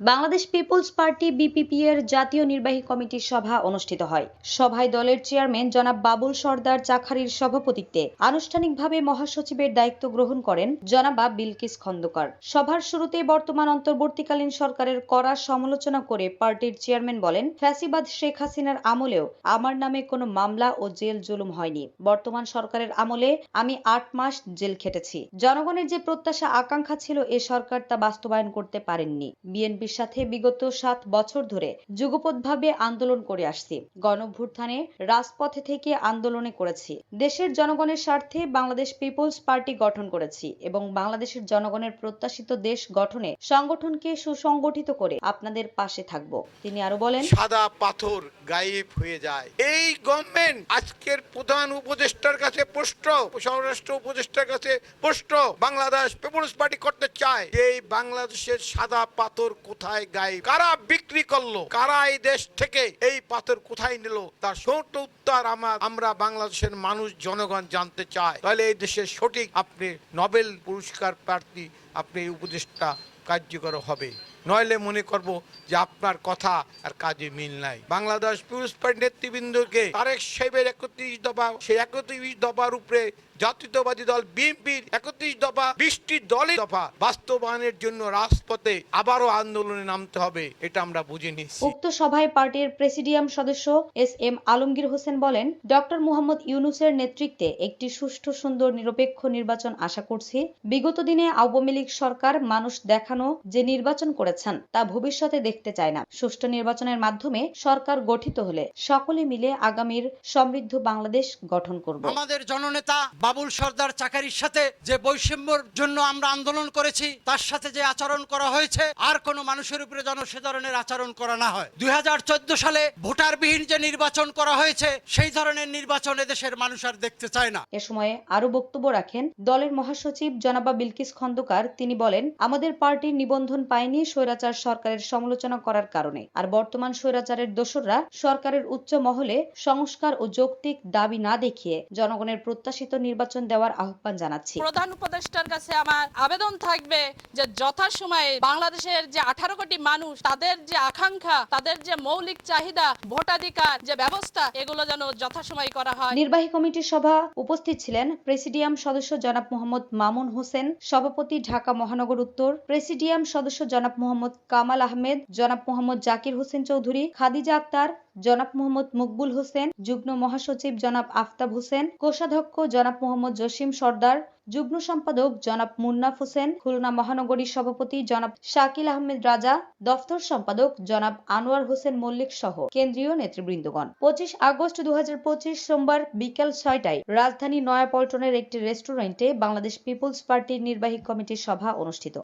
Bangladesh people's party BPP এর জাতীয় নির্বাহী কমিটির সভা অনুষ্ঠিত হয়। সভায় দলের চেয়ারম্যান জনাব বাবুল সর্দার চাখারির সভাপতিত্বে আনুষ্ঠানিকভাবে মহাসচিবের দায়িত্ব গ্রহণ করেন জনাবা বিলকিস খন্দকার। সভার শুরুতে বর্তমান অন্তর্বর্তীকালীন সরকারের কড়া সমালোচনা করে পার্টির চেয়ারম্যান বলেন, ফ্যাসিবাদ শেখ হাসিনার আমলেও আমার নামে কোনো মামলা ও জেল জুলুম হয়নি। বর্তমান সরকারের আমলে আমি আট মাস জেল খেটেছি। জনগণের যে প্রত্যাশা, আকাঙ্ক্ষা ছিল এ সরকার তা বাস্তবায়ন করতে পারেননি। বিএনপির সাথে বিগত সাত বছর ধরে যুগপৎভাবে আন্দোলন করে আসছি। গণভ্যুত্থানে রাজপথে থেকে আন্দোলনে করেছি। দেশের জনগণের স্বার্থে বাংলাদেশ পিপলস পার্টি গঠন করেছি এবং বাংলাদেশের জনগণের প্রত্যাশিত দেশ গঠনে সংগঠনকে সুসংগঠিত করে আপনাদের পাশে থাকব। তিনি আরও বলেন, সাদা পাথর গায়েব হয়ে যায়। এই গভর্নমেন্ট আজকের প্রধান উপদেষ্টার কাছে প্রশ্ন, স্বরাষ্ট্র উপদেষ্টার কাছে প্রশ্ন, বাংলাদেশ পিপলস পার্টি করতে চায়। এই বাংলাদেশের সাদা পাথর কোথায় গায়েব কারা বিক্রি করল? কারা এই দেশ থেকে এই পাথর কোথায় নিল? তার ছোট উত্তর আমার আমরা বাংলাদেশের মানুষ, জনগণ জানতে চায় তাহলে এই দেশের সঠিক আপনি নোবেল পুরস্কার প্রার্থী, আপনি এই উপদেষ্টা কার্যকর হবে। নইলে মনে করব যে আপনার কথা আর কাজে মিল নাই। বাংলাদেশ পিপুলস পার্টি নেতৃবৃন্দকে তারেক সাহেবের একত্রিশ দফা সেই একত্রিশ দফার উপরে জাতীয়তাবাদী দল বিএনপির একত্রিশ দফা বৃষ্টি দলের দফা বাস্তবায়নের জন্য রাজপথে আবারও আন্দোলনে নামতে হবে এটা আমরা বুঝে নিচ্ছি উক্ত সভায় পার্টির প্রেসিডিয়াম সদস্য এস এম আলমগীর হোসেন বলেন ডক্টর মুহাম্মদ ইউনুসের নেতৃত্বে একটি সুষ্ঠু সুন্দর নিরপেক্ষ নির্বাচন আশা করছি। বিগত দিনে আওয়ামী লীগ সরকার মানুষ দেখানো যে নির্বাচন করেছেন তা ভবিষ্যতে দেখতে চায় না। সুষ্ঠু নির্বাচনের মাধ্যমে সরকার গঠিত হলে সকলে মিলে আগামীর সমৃদ্ধ বাংলাদেশ গঠন করব। আমাদের জননেতা বাবুল সর্দার চাকারির সাথে যে বৈষম্যর জন্য আমরা আন্দোলন করেছি, তার সাথে যে আচরণ করা হয়েছে, আর কোনো মানুষের উপরে যেন সে ধরনের আচরণ করা না হয়। দুই সালে ভোটারবিহীন যে নির্বাচন করা হয়েছে, সেই ধরনের নির্বাচন এদেশের মানুষ আর দেখতে চায় না। এ সময়ে আরও বক্তব্য রাখেন দলের মহাসচিব জনাবা বিলকিস খন্দকার। তিনি বলেন, আমাদের পার্টির নিবন্ধন পায়নি স্বৈরাচার সরকারের সমালোচনা করার কারণে। আর বর্তমান স্বৈরাচারের দোসররা সরকারের উচ্চ মহলে সংস্কার ও যৌক্তিক দাবি না দেখিয়ে জনগণের প্রত্যাশিত নির্বাচন দেওয়ার আহ্বান জানাচ্ছি। প্রধান উপদেষ্টার কাছে আমার আবেদন থাকবে যে যথাসময়ে বাংলাদেশের যে আঠারো কোটি মানুষ তাদের যে আকাঙ্ক্ষা তাদের যে মৌলিক চাহিদা ভোটাধিকার যে ব্যবস্থা এগুলো যেন যথাসময়ে করা হয়। নির্বাহী কমিটির সভা উপস্থিত ছিলেন প্রেসিডিয়াম সদস্য জনাব মোহাম্মদ মামুন হোসেন সভাপতি ঢাকা মহানগর উত্তর প্রেসিডিয়াম সদস্য জনাব মোহাম্মদ কামাল আহমেদ জনাব মোহাম্মদ জাকির হোসেন চৌধুরী খাদিজা আক্তার জনাব মোহাম্মদ মকবুল হোসেন, যুগ্ম মহাসচিব জনাব আফতাব হোসেন, কোষাধ্যক্ষ জনাব মোহাম্মদ জসিম সর্দার, যুগ্ম সম্পাদক জনাব মুন্নাফ হোসেন, খুলনা মহানগরী সভাপতি জনাব শাকিল আহমেদ রাজা, দফতর সম্পাদক জনাব আনোয়ার হোসেন মল্লিক সহ কেন্দ্রীয় নেতৃবৃন্দগণ। পঁচিশ আগস্ট দু হাজার পঁচিশ সোমবার বিকেল ছয়টায় রাজধানী নয়াপল্টনের একটি রেস্টুরেন্টে বাংলাদেশ পিপলস পার্টির নির্বাহী কমিটির সভা অনুষ্ঠিত।